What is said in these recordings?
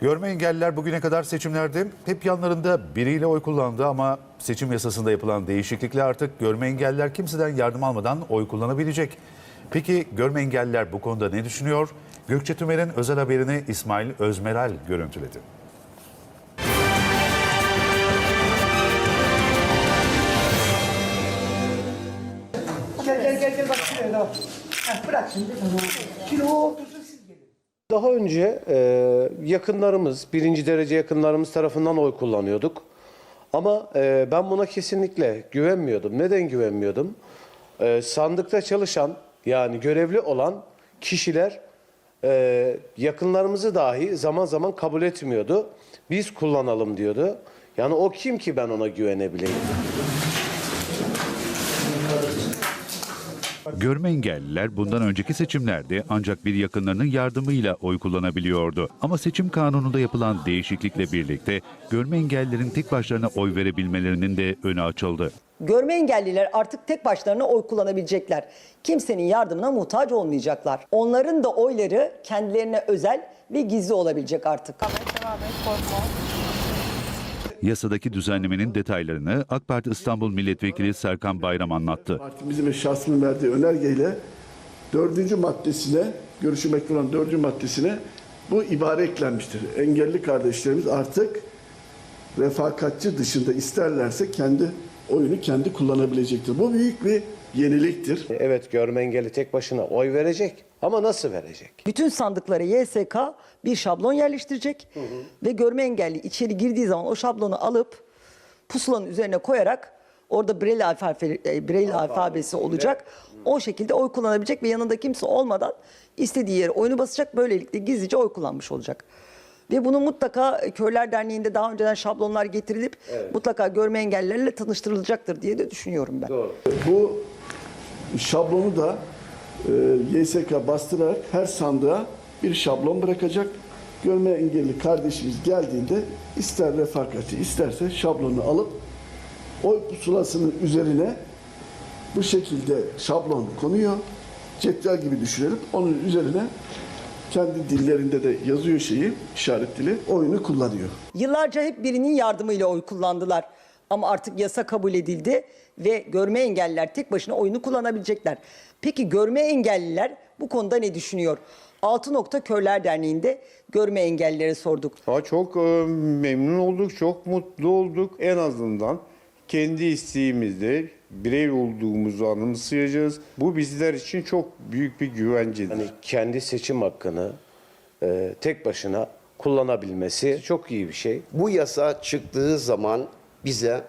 Görme engelliler bugüne kadar seçimlerde hep yanlarında biriyle oy kullandı ama seçim yasasında yapılan değişiklikle artık görme engelliler kimseden yardım almadan oy kullanabilecek. Peki görme engelliler bu konuda ne düşünüyor? Gökçe Tümer'in özel haberini İsmail Özmeral görüntüledi. Gel gel gel bak şuraya da. Bırak şimdi. Kilo 30 daha önce e, yakınlarımız, birinci derece yakınlarımız tarafından oy kullanıyorduk. Ama e, ben buna kesinlikle güvenmiyordum. Neden güvenmiyordum? E, sandıkta çalışan, yani görevli olan kişiler e, yakınlarımızı dahi zaman zaman kabul etmiyordu. Biz kullanalım diyordu. Yani o kim ki ben ona güvenebileyim? Görme engelliler bundan önceki seçimlerde ancak bir yakınlarının yardımıyla oy kullanabiliyordu. Ama seçim kanununda yapılan değişiklikle birlikte görme engellilerin tek başlarına oy verebilmelerinin de önü açıldı. Görme engelliler artık tek başlarına oy kullanabilecekler. Kimsenin yardımına muhtaç olmayacaklar. Onların da oyları kendilerine özel ve gizli olabilecek artık. Devam et, korkma. Yasadaki düzenlemenin detaylarını AK Parti İstanbul Milletvekili Serkan Bayram anlattı. Partimizin ve şahsımın verdiği önergeyle dördüncü maddesine, görüşülmekte olan dördüncü maddesine bu ibare eklenmiştir. Engelli kardeşlerimiz artık refakatçi dışında isterlerse kendi oyunu kendi kullanabilecektir. Bu büyük bir yeniliktir. Evet görme engelli tek başına oy verecek ama nasıl verecek? Bütün sandıklara YSK bir şablon yerleştirecek ve görme engelli içeri girdiği zaman o şablonu alıp pusulanın üzerine koyarak orada Braille, alfabe, e, Braille alfabesi olacak. O şekilde oy kullanabilecek ve yanında kimse olmadan istediği yere oyunu basacak. Böylelikle gizlice oy kullanmış olacak. Ve bunu mutlaka Körler Derneği'nde daha önceden şablonlar getirilip mutlaka görme engellilerle tanıştırılacaktır diye de düşünüyorum ben. Bu şablonu da e, YSK bastırarak her sandığa bir şablon bırakacak. Görme engelli kardeşimiz geldiğinde ister refakatçi isterse şablonu alıp oy pusulasının üzerine bu şekilde şablon konuyor. Cetvel gibi düşünelim. Onun üzerine kendi dillerinde de yazıyor şeyi, işaret dili, oyunu kullanıyor. Yıllarca hep birinin yardımıyla oy kullandılar. Ama artık yasa kabul edildi ve görme engelliler tek başına oyunu kullanabilecekler. Peki görme engelliler bu konuda ne düşünüyor? Altı Nokta Körler Derneği'nde görme engellilere sorduk. Ha, çok e, memnun olduk, çok mutlu olduk. En azından kendi isteğimizde birey olduğumuzu anımsayacağız. Bu bizler için çok büyük bir güvencedir. Hani kendi seçim hakkını e, tek başına kullanabilmesi çok iyi bir şey. Bu yasa çıktığı zaman bize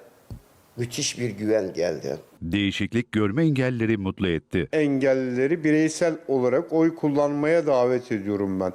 müthiş bir güven geldi. Değişiklik görme engellileri mutlu etti. Engellileri bireysel olarak oy kullanmaya davet ediyorum ben.